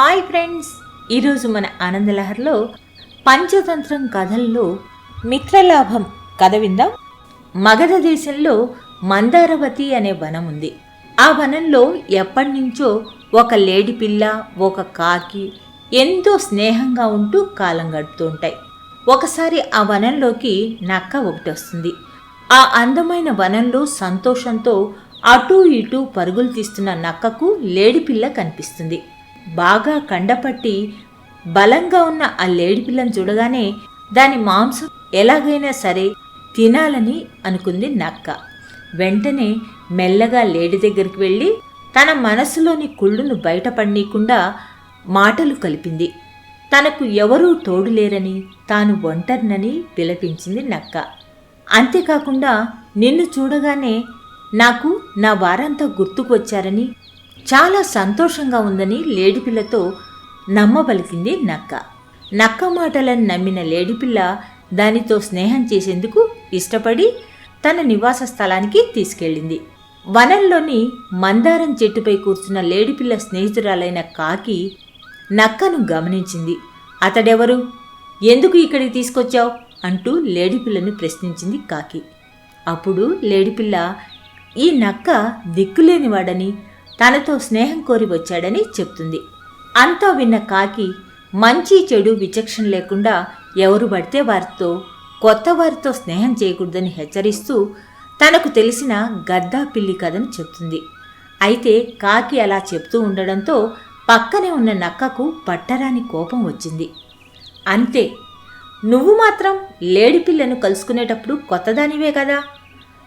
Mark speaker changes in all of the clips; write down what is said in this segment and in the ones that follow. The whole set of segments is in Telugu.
Speaker 1: Hi friends. ఈరోజు మన ఆనందలహర్లో పంచతంత్రం కథల్లో మిత్రలాభం కథ విందాం. మగధ దేశంలో మందారవతి అనే వనం ఉంది. ఆ వనంలో ఎప్పటి నుంచో ఒక లేడి పిల్ల ఒక కాకి ఎంతో స్నేహంగా ఉంటూ కాలం గడుపుతూ ఉంటాయి. ఒకసారి ఆ వనంలోకి నక్క ఒకటి వస్తుంది. ఆ అందమైన వనంలో సంతోషంతో అటూ ఇటూ పరుగులు తీస్తున్న నక్కకు లేడిపిల్ల కనిపిస్తుంది. బాగా కండపట్టి బలంగా ఉన్న ఆ లేడిపిల్లను చూడగానే దాని మాంసం ఎలాగైనా సరే తినాలని అనుకుంది నక్క. వెంటనే మెల్లగా లేడి దగ్గరికి వెళ్ళి తన మనసులోని కుళ్ళును బయటపడనీయకుండా మాటలు కలిపింది. తనకు ఎవరూ తోడు లేరని తాను ఒంటరినని విలపించింది నక్క. అంతేకాకుండా నిన్ను చూడగానే నాకు నా వారంతా గుర్తుకు వచ్చారని చాలా సంతోషంగా ఉందని లేడిపిల్లతో నమ్మబలికింది నక్క. నక్క మాటలను నమ్మిన లేడిపిల్ల దానితో స్నేహం చేసేందుకు ఇష్టపడి తన నివాస స్థలానికి తీసుకెళ్ళింది. వనంలోని మందారం చెట్టుపై కూర్చున్న లేడిపిల్ల స్నేహితురాలైన కాకి నక్కను గమనించింది. అతడెవరు? ఎందుకు ఇక్కడికి తీసుకొచ్చావు? అంటూ లేడిపిల్లను ప్రశ్నించింది కాకి. అప్పుడు లేడిపిల్ల ఈ నక్క దిక్కులేనివాడని తనతో స్నేహం కోరి వచ్చాడని చెప్తుంది. అంతా విన్న కాకి మంచి చెడు విచక్షణ లేకుండా ఎవరు పడితే వారితో కొత్త వారితో స్నేహం చేయకూడదని హెచ్చరిస్తూ తనకు తెలిసిన గద్దా పిల్లి కథను చెప్తుంది. అయితే కాకి అలా చెప్తూ ఉండడంతో పక్కనే ఉన్న నక్కకు పట్టరాని కోపం వచ్చింది. అంతే నువ్వు మాత్రం లేడిపిల్లను కలుసుకునేటప్పుడు కొత్తదానివే కదా?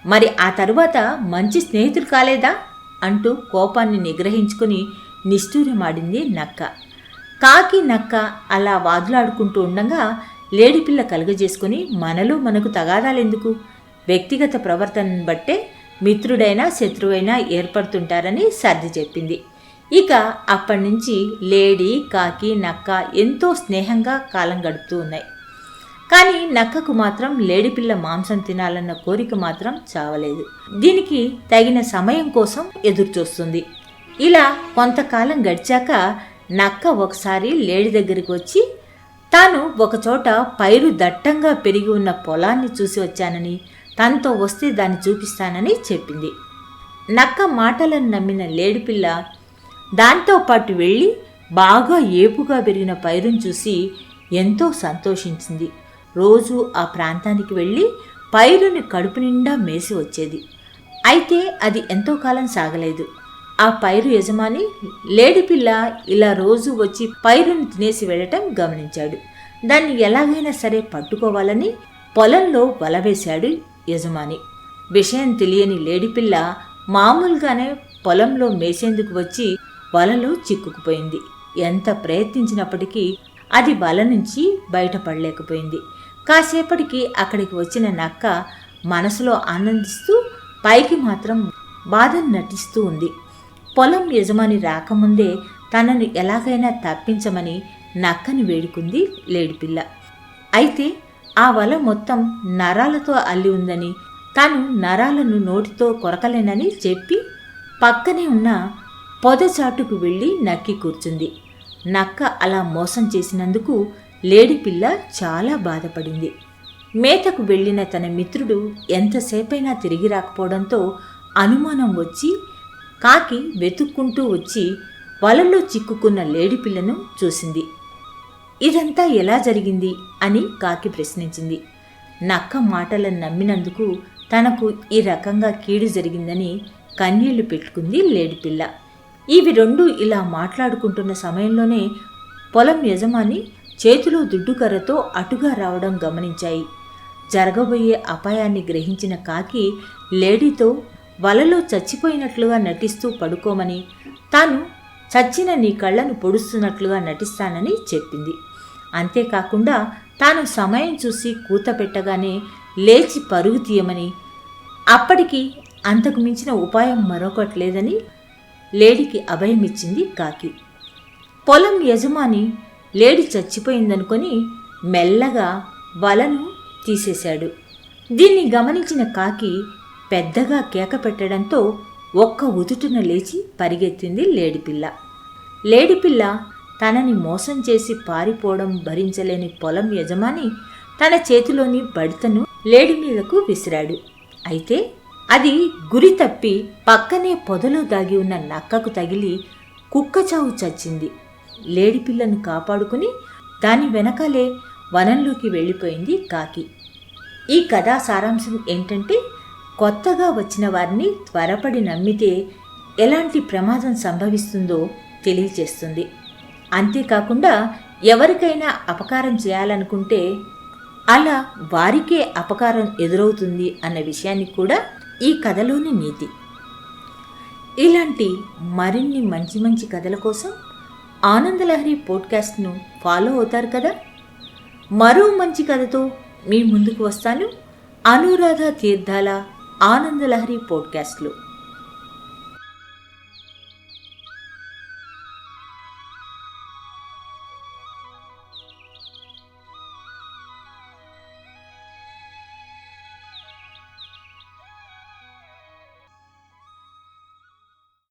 Speaker 1: మరి ఆ తరువాత మంచి స్నేహితుడు కాలేదా? అంటూ కోపాన్ని నిగ్రహించుకుని నిష్ఠూరమాడింది నక్క. కాకి నక్క అలా వాదులాడుకుంటూ ఉండగా లేడిపిల్ల కలుగజేసుకుని మనలో మనకు తగాదాలెందుకు? వ్యక్తిగత ప్రవర్తనను బట్టే మిత్రుడైనా శత్రువైనా ఏర్పడుతుంటారని సర్ది చెప్పింది. ఇక అప్పటి నుంచి లేడీ కాకి నక్క ఎంతో స్నేహంగా కాలం గడుపుతూ ఉన్నాయి. కానీ నక్కకు మాత్రం లేడిపిల్ల మాంసం తినాలన్న కోరిక మాత్రం చావలేదు. దీనికి తగిన సమయం కోసం ఎదురుచూస్తుంది. ఇలా కొంతకాలం గడిచాక నక్క ఒకసారి లేడి దగ్గరికి వచ్చి తాను ఒకచోట పైరు దట్టంగా పెరిగి ఉన్న పొలాన్ని చూసి వచ్చానని తనతో వస్తే దాన్ని చూపిస్తానని చెప్పింది. నక్క మాటలను నమ్మిన లేడిపిల్ల దాంతో పాటు వెళ్ళి బాగా ఏపుగా పెరిగిన పైరును చూసి ఎంతో సంతోషించింది. రోజు ఆ ప్రాంతానికి వెళ్ళి పైరుని కడుపు నిండా మేసి వచ్చేది. అయితే అది ఎంతో కాలం సాగలేదు. ఆ పైరు యజమాని లేడిపిల్ల ఇలా రోజు వచ్చి పైరుని తినేసి వెళ్ళటం గమనించాడు. దాన్ని ఎలాగైనా సరే పట్టుకోవాలని పొలంలో వల వేశాడు యజమాని. విషయం తెలియని లేడిపిల్ల మామూలుగానే పొలంలో మేసేందుకు వచ్చి వలలో చిక్కుకుపోయింది. ఎంత ప్రయత్నించినప్పటికీ అది వల నుంచి బయటపడలేకపోయింది. కాసేపటికి అక్కడికి వచ్చిన నక్క మనసులో ఆనందిస్తూ పైకి మాత్రం బాధను నటిస్తూ ఉంది. పొలం యజమాని రాకముందే తనను ఎలాగైనా తప్పించమని నక్కని వేడుకుంది లేడిపిల్ల. అయితే ఆ వల మొత్తం నరాలతో అల్లి ఉందని తాను నరాలను నోటితో కొరకలేనని చెప్పి పక్కనే ఉన్న పొదచాటుకు వెళ్ళి నక్కి కూర్చుంది. నక్క అలా మోసం చేసినందుకు లేడిపిల్ల చాలా బాధపడింది. మేతకు వెళ్ళిన తన మిత్రుడు ఎంతసేపైనా తిరిగి రాకపోవడంతో అనుమానం వచ్చి కాకి వెతుక్కుంటూ వచ్చి వలలో చిక్కుకున్న లేడిపిల్లను చూసింది. ఇదంతా ఎలా జరిగింది? అని కాకి ప్రశ్నించింది. నక్క మాటలను నమ్మినందుకు తనకు ఈ రకంగా కీడు జరిగిందని కన్నీళ్ళు పెట్టుకుంది లేడిపిల్ల ఇవి రెండు ఇలా మాట్లాడుకుంటున్న సమయంలోనే పొలం యజమాని చేతిలో దుడ్డుకర్రతో అటుగా రావడం గమనించాయి. జరగబోయే అపాయాన్ని గ్రహించిన కాకి లేడీతో వలలో చచ్చిపోయినట్లుగా నటిస్తూ పడుకోమని తాను చచ్చిన నీ కళ్ళను పొడుస్తున్నట్లుగా నటిస్తానని చెప్పింది. అంతేకాకుండా తాను సమయం చూసి కూత పెట్టగానే లేచి పరుగు తీయమని అప్పటికి అంతకు మించిన ఉపాయం మరొకటి లేదని లేడీకి అభయమిచ్చింది కాకి. పొలం యజమాని లేడి చచ్చిపోయిందనుకొని మెల్లగా వలను తీసేశాడు. దీన్ని గమనించిన కాకి పెద్దగా కేక పెట్టడంతో ఒక్క ఉదుటున లేచి పరిగెత్తింది లేడిపిల్ల లేడిపిల్ల తనని మోసం చేసి పారిపోవడం భరించలేని పొలం యజమాని తన చేతిలోని బడితను లేడి మీదకు విసిరాడు. అయితే అది గురి తప్పి పక్కనే పొదలో దాగి ఉన్న నక్కకు తగిలి కుక్కచావు చచ్చింది. లేడి పిల్లను కాపాడుకుని దాని వెనకాలే వనంలోకి వెళ్ళిపోయింది కాకి. ఈ కథా సారాంశం ఏంటంటే కొత్తగా వచ్చిన వారిని త్వరపడి నమ్మితే ఎలాంటి ప్రమాదం సంభవిస్తుందో తెలియచేస్తుంది అంతేకాకుండా ఎవరికైనా అపకారం చేయాలనుకుంటే అలా వారికే అపకారం ఎదురవుతుంది అన్న విషయాన్ని కూడా ఈ కథలోని నీతి. ఇలాంటి మరిన్ని మంచి మంచి కథల కోసం ఆనందలహరి పోడ్కాస్ట్ను ఫాలో అవుతారు కదా? మరో మంచి కథతో మీ ముందుకు వస్తాను. అనురాధ తీర్థాల ఆనందలహరి పోడ్కాస్ట్లో.